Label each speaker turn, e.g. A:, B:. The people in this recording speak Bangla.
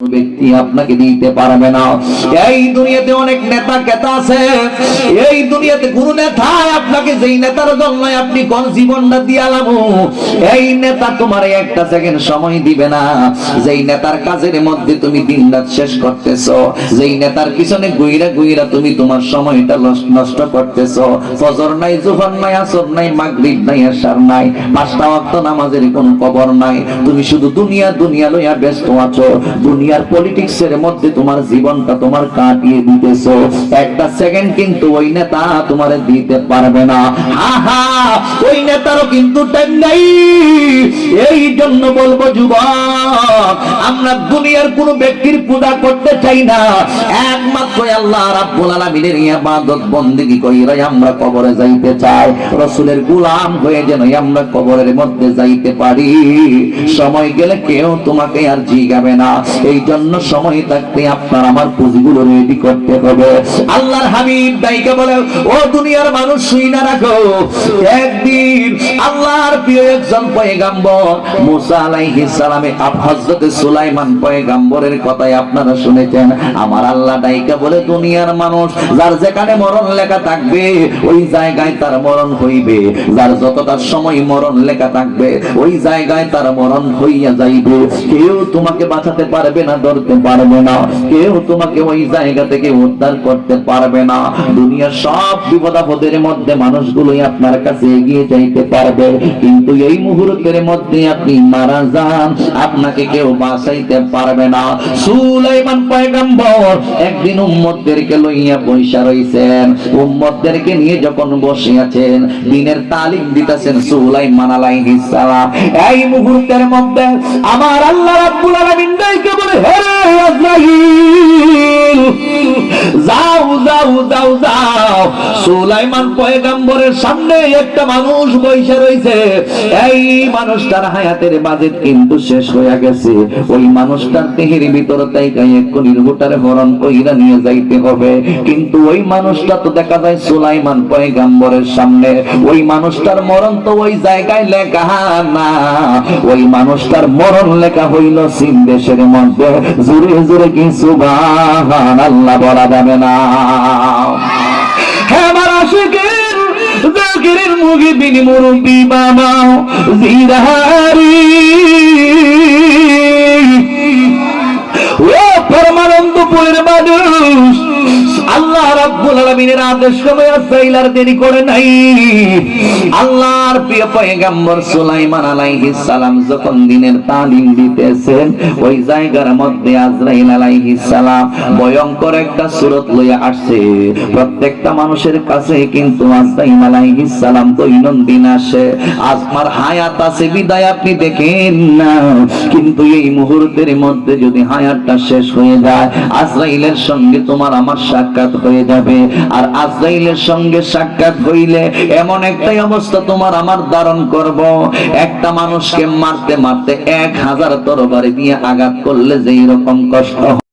A: ব্যক্তি আপনাকে দিতে পারবে না। এই দুনিয়াতে অনেক নেতা কেতা আছে। এই দুনিয়াতে কোন নেতা আপনাকে যেই নেতার জন্য আপনি কোন জীবনটা দিয়ালাম এই নেতা তোমার একটা সেকেন্ড সময় দিবে না। যেই নেতার কাজের মধ্যে তুমি দিন রাত শেষ করতেছো, যেই নেতার পিছনে গুইরা গুইরা তুমি তোমার সময়টা নষ্ট করতেছো। ফজর নাই জোহর নাই, আসর নাই, মাগরিব নাই আশার নাই, পাঁচটা ওয়াক্ত নামাজের কোনো কবর নাই। তুমি শুধু দুনিয়া দুনিয়া লইয়া ব্যস্ত আছো। দুনিয়ার পলিটিক্স এর মধ্যে তোমার জীবনটা তোমার কাটিয়ে দিতেছো। একটা সেকেন্ড কিন্তু ওই নেতা তোমার দিতে পারবে না। আহা, ওই নেতারও কিন্তু টাইম নাই। এই জন্য বলব, যুবক, আমরা দুনিয়ার কোন ব্যক্তির পূজা করতে চাই না। একমাত্র আল্লাহ রাব্বুল আলামিনের ইবাদত বন্দেগি কইরাই আমরা কবরে যাইতে চাই। রসুলের গোলাম হয়ে যেন আমরা কবরের মধ্যে যাইতে পারি। সময় গেলে কেউ তোমাকে আর জিগাবে না। এই জন্য সময় থাকতে আপনার আমার পুঁজিগুলো রেডি করতে হবে। আল্লাহর হাবিব দাইকে বলে, ও দুনিয়ার মানুষ, শুই না রাখো। একদিন আল্লাহর প্রিয় একজন পয়গাম্বর, মুসা আলাইহিস সালামে হযরত সুলাইমান পয়গাম্বরের কথাই আপনারা শুনেছেন। আমার আল্লাহ ডাইকা বলে, দুনিয়ার মানুষ, যার যেখানে মরণ লেখা থাকবে, ওই জায়গায় তার মরণ হইবে। যার যতটা সময় মরণ লেখা থাকবে, ওই জায়গায় তার মরণ হইয়া যাইবে। কেউ তোমাকে বাঁচাতে পারবে না, ধরতে পারবে না। কেউ তোমাকে ওই জায়গা থেকে উদ্ধার করতে পারবে না। দুনিয়ার সব বিপদ আপদের মধ্যে মানুষগুলোই আপনার কাছে এগিয়ে যাইতে পারবে। কিন্তু এই মুহূর্তের মধ্যে আপনি মারা যান। আপনাকে কেউ বাঁচাইতে পারবে না। সুলাইমান পয়গম্বর একদিন উম্মতদেরকে লইয়া রইছেন। উম্মতদেরকে নিয়ে যখন বসে আছেন দিনের তালিম দিতেছেন সুলাইমান আলাইহিস সালাম। এই মুহূর্তের মধ্যে আমার আল্লাহ রাব্বুল সুলাইমান পয়গম্বরের সামনে একটা মানুষ বইসা রইছে। এই মানুষটার হায়াতের বাজেট কিন্তু শেষ হয়ে গেছে। ওই মানুষটার দেহের ভিতর তাই গায়ে এক নির্ভুটার হরণ কইরা নিয়ে যাইতে হবে। কিন্তু ওই মানুষটা তো দেখা যায় সুলাইমান পয়গম্বরের সামনে। ওই মানুষটার মরণ তো ওই জায়গায় লেখা না। ওই মানুষটার মরণ লেখা হইল সিন দেশের মধ্যে। জোরে জোরে কি সুবহান আল্লাহ বলা যাবে না। আশিকের জাকিরের মুখে বিনি মুরব্বি বাবা জিরাহারি ও পরমানন্দপুরের মানুষ আল্লাহ রাব্বুল আলামিনের আদেশ ক্রমে সাইলার দেরি করে নাই। আল্লাহর প্রিয় পয়গম্বর সুলাইমান আলাইহিস সালাম যখন দিনের তালিম দিতেছেন, ওই জায়গার মধ্যে আজরাইল আলাইহিস সালাম ভয়ঙ্কর একটা সূরত লইয়া আসছে। প্রত্যেকটা মানুষের কাছে কিন্তু আজরাইল আলাইহিস সালাম দৈনন্দিন আসে। আজমার হায়াত আছে, বিদায় আপনি দেখেন না। কিন্তু এই মুহূর্তের মধ্যে যদি হায়াতটা শেষ হয়ে যায়, আজরাইলের সঙ্গে তোমার আমার সাক্ষাৎ হয়ে যাবে। আর আজাইলের সঙ্গে সাক্ষাৎ হইলে এমন একটাই অবস্থা তোমার আমার ধারণ করব। একটা মানুষকে মারতে মারতে এক হাজার তরবারি দিয়ে আঘাত করলে যেই রকম কষ্ট